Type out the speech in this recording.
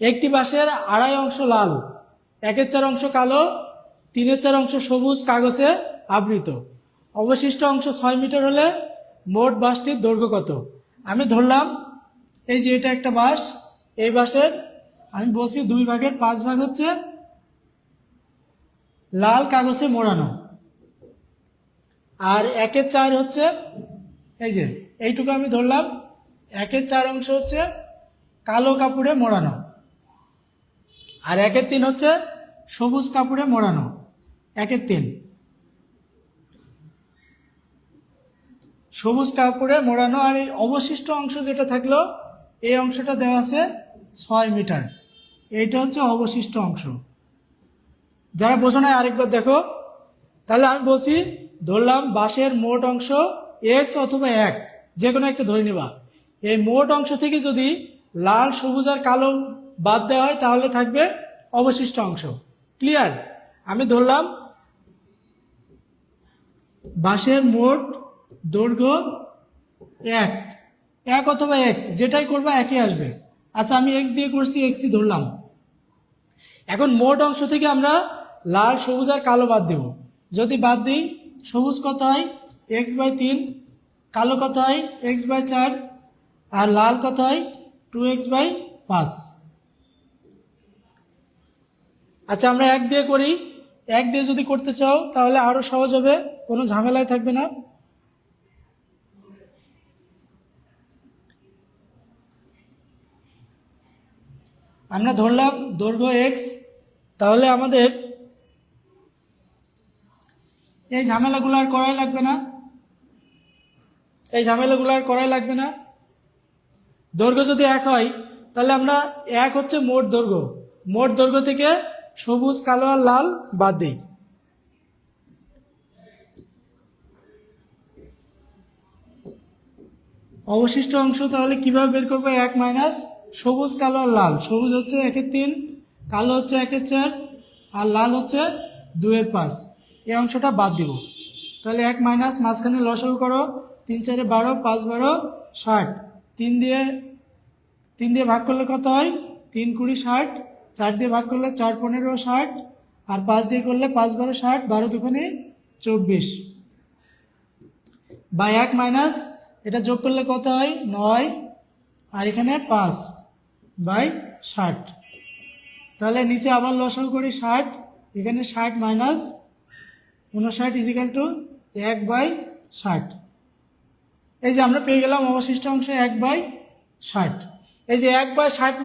একটি বাঁশের আড়াই অংশ লাল, একের চার অংশ কালো, তিনের চার অংশ সবুজ কাগজে আবৃত। অবশিষ্ট অংশ ছয় মিটার হলে মোট বাঁশটির দৈর্ঘ্য কত? আমি ধরলাম, এই যে এটা একটা বাঁশ, এই বাঁশের, আমি বলছি দুই ভাগের পাঁচ ভাগ হচ্ছে লাল কাগজে মোড়ানো। আর একের চার হচ্ছে, এই যে, এইটুকু আমি ধরলাম, একের চার অংশ হচ্ছে কালো কাপড়ে মোড়ানো। আর একের তিন হচ্ছে সবুজ কাপড়ে মোড়ানো। একের তিন। সবুজ কাপড়ে মোড়ানো আর এই অবশিষ্ট অংশ যেটা থাকল, এই অংশটা দেওয়া আছে ছয় মিটার। এইটা হচ্ছে অবশিষ্ট অংশ। যারা বোঝো না আরেকবার দেখো। তাহলে আমি বলছি, ধরলাম বাঁশের মোট অংশ এক্স অথবা এক যে কোনো একটা ধরে নেবা। এই মোট অংশ থেকে যদি লাল, সবুজ আর কালো বাদ দেওয়া হয়, তাহলে থাকবে অবশিষ্ট অংশ। ক্লিয়ার আমি ধরলাম, বাঁশের মোট দৈর্ঘ্য এক। এক অথবা এক্স যেটাই করবা একই আসবে। আচ্ছা আমি এক্স দিয়ে করছি এক্সই ধরলাম। এখন মোট অংশ থেকে আমরা লাল, সবুজ আর কালো বাদ দেব। যদি বাদ দিই, সবুজ কত হয়? এক্স বাই তিন, কালো কত হয়? এক্স বাই চার, আর লাল কত হয়? টু এক্স বাই পাঁচ। আচ্ছা আমরা এক দিয়ে করি। এক দিয়ে যদি করতে চাও, তাহলে আরও সহজ হবে। কোনো ঝামেলায় থাকবে না। আমরা ধরলাম দৈর্ঘ্য এক্স তাহলে আমাদের এই ঝামেলাগুলো আর করাই লাগবে না। এই ঝামেলাগুলো আর করাই লাগবে না। দৈর্ঘ্য যদি এক হয়, তাহলে আমরা এক হচ্ছে মোট দৈর্ঘ্য। মোট দৈর্ঘ্য থেকে সবুজ, কালো আর লাল বাদ দিই। অবশিষ্ট অংশ তাহলে কীভাবে বের করব? এক মাইনাস সবুজ, কালো আর লাল। সবুজ হচ্ছে একের তিন, কালো হচ্ছে একের চার, আর লাল হচ্ছে দুয়ের পাঁচ। এই অংশটা বাদ দিব। তাহলে এক মাইনাস মাঝখানে লসাগু করো। তিন চারে বারো, পাঁচ বারো, ষাট। তিন দিয়ে তিন দিয়ে ভাগ করলে কত হয়? তিন কুড়ি, ষাট। চার দিয়ে ভাগ করলে চার পনেরো ষাট আর পাঁচ দিয়ে করলে পাঁচ বারো ষাট, বারো দুখানে চব্বিশ। বাই এক মাইনাস, এটা যোগ করলে কত হয়? নয়। আর এখানে পাঁচ বাই ষাট। তাহলে নিচে আবার লসাগু করি ষাট, এখানে ষাট মাইনাস উনষাট ইজিক্যাল টু এক বাই ষাট। এই যে আমরা পেয়ে গেলাম অবশিষ্ট অংশ এক বাই ষাট। এই যে এক বাই ষাট